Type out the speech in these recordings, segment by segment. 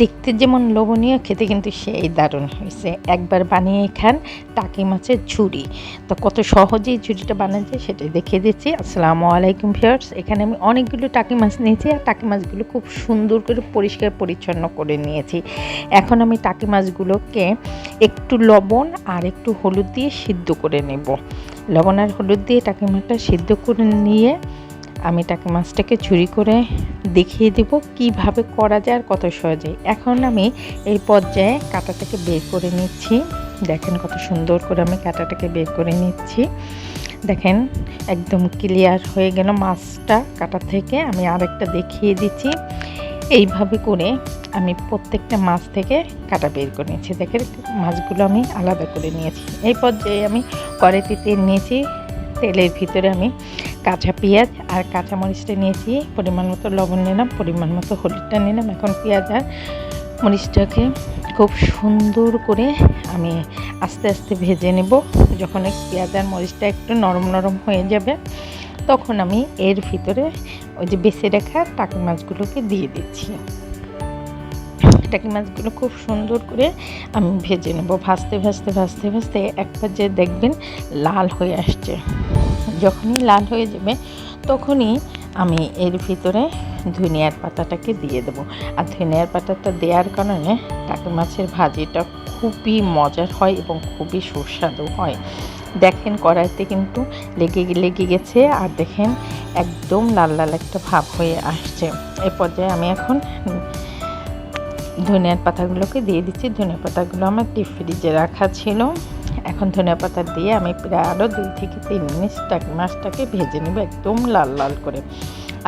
দেখতে যেমন লোভনীয়, খেতে কিন্তু সেই দারুণ হয়েছে। একবার বানিয়ে খান টাকি মাছের ঝুড়ি। তো কত সহজেই ঝুড়িটা যায় সেটাই দেখিয়ে দিচ্ছি। আসসালামু আলাইকুম ভিউয়ার্স, এখানে আমি অনেকগুলো টাকি মাছ নিয়েছি আর টাকি মাছগুলো খুব সুন্দর করে পরিষ্কার পরিচ্ছন্ন করে নিয়েছি। এখন আমি টাকি মাছগুলোকে একটু লবণ আর একটু হলুদ দিয়ে সিদ্ধ করে নেব। লবণ আর হলুদ দিয়ে টাকি মাছটা সিদ্ধ করে নিয়ে আমি টাকি মাছটাকে ঝুরি করে দেখিয়ে দেব কীভাবে করা যায় আর কত সহজে। এখন আমি এই পর্যায়ে কাঁটাটাকে বের করে নিচ্ছি। দেখেন কত সুন্দর করে আমি কাঁটাটাকে বের করে নিচ্ছি। দেখেন একদম ক্লিয়ার হয়ে গেল মাছটা কাটা থেকে। আমি আরেকটা দেখিয়ে দিচ্ছি। এইভাবে করে আমি প্রত্যেকটা মাছ থেকে কাটা বের করে নিয়েছি দেখেন মাছগুলো আমি আলাদা করে নিয়েছি। এই পর্যায়ে আমি কড়াইতে তেল নিয়েছি। তেলের ভিতরে আমি কাঁচা পেঁয়াজ আর কাঁচামরিচটা নিয়েছি। পরিমাণ মতো লবণ নিলাম, পরিমাণ মতো হলুদটা নিলাম। এখন পেঁয়াজ আর মরিচটাকে খুব সুন্দর করে আমি আস্তে আস্তে ভেজে নেব। যখন পেঁয়াজ আর মরিচটা একটু নরম নরম হয়ে যাবে, তখন আমি এর ভিতরে ওই যে বেছে রাখা টাকি মাছগুলোকে দিয়ে দিচ্ছি। টাকি মাছগুলো খুব সুন্দর করে আমি ভেজে নেব। ভাজতে ভাজতে ভাজতে ভাজতে একবার যে দেখবেন লাল হয়ে আসছে। যখনই লাল হয়ে যাবে, তখনই আমি এর ভিতরে ধনিয়ার পাতাটাকে দিয়ে দেবো। আর ধনিয়ার পাতাটা দেওয়ার কারণে টাকি মাছের ভাজিটা খুবই মজার হয় এবং খুবই সুস্বাদু হয়। দেখেন কড়াইতে কিন্তু লেগে লেগে গেছে আর দেখেন একদম লাল লাল একটা ভাব হয়ে আসছে। এ পর্যায়ে আমি এখন ধনিয়ার পাতাগুলোকে দিয়ে দিচ্ছি। ধনিয়া পাতাগুলো আমার ডিপ ফ্রিজে রাখা ছিল। এখন ধনিয়া পাতা দিয়ে আমি প্রায় আরও দুই থেকে তিন মিনিট টাকি মাছটাকে ভেজে নেব একদম লাল লাল করে।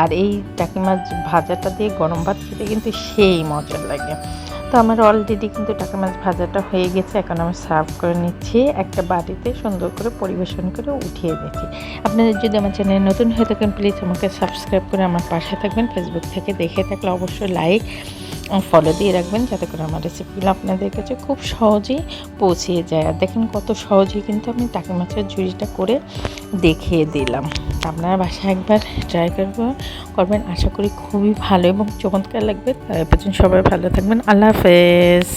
আর এই টাকি মাছ ভাজাটা দিয়ে গরম ভাত খেতে কিন্তু সেই মজা লাগে। তো আমার অলরেডি কিন্তু টাকা মাছ ভাজাটা হয়ে গেছে, এখন আমি সার্ভ করে নিচ্ছি, একটা বাটিতে সুন্দর করে পরিবেশন করে উঠিয়ে দিচ্ছি আপনাদের যদি আমার চ্যানেল নতুন হয়ে থাকেন প্লিজ আমাকে সাবস্ক্রাইব করে আমার পাশে থাকবেন। ফেসবুক থেকে দেখে থাকলে অবশ্যই লাইক ফলো দিয়ে রাখবেন যাতে করে আমার রেসিপিগুলো আপনাদের কাছে খুব সহজেই পৌঁছিয়ে যায়। আর দেখেন কত সহজেই কিন্তু আমি টাকি মাছের ঝুড়িটা করে দেখিয়ে দিলাম। আপনারা বাসায় একবার ট্রাই করব, করবেন। আশা করি খুবই ভালো এবং চমৎকার লাগবে। পর্যন্ত সবাই ভালো থাকবেন। আল্লাহ হাফেজ।